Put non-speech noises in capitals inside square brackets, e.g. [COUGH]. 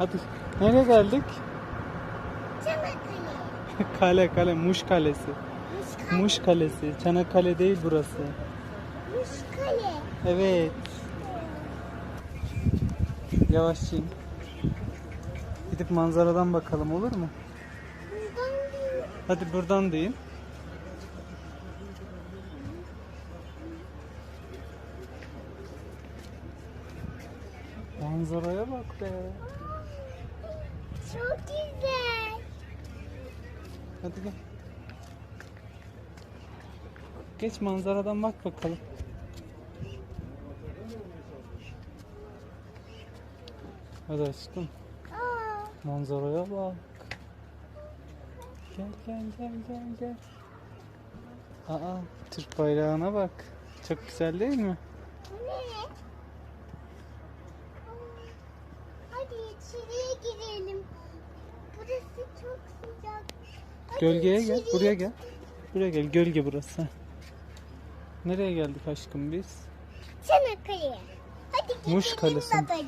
Hadi. Nereye geldik? Çanakkale. [LAUGHS] Kale kale Muş Kalesi. Muşkale. Muş Kalesi. Çanakkale değil burası. Muşkale. Evet. Yavaş in. Gidip manzaradan bakalım olur mu? Buradan değil. Hadi buradan deyin. Manzaraya bak be. Çok güzel. Hadi gel. Geç manzaradan bak bakalım. Hadi aşkım. Aa, Manzaraya bak. Gel gel gel gel gel. Aa Türk bayrağına bak. Çok güzel değil mi? Hadi içeriye girelim. Burası çok sıcak. Hadi Gölgeye gel. içeriye- Buraya gel. Buraya gel. Gölge burası. Nereye geldik aşkım biz? Çanakkale'ye. Hadi gidelim Muş Kalesi. babacığım.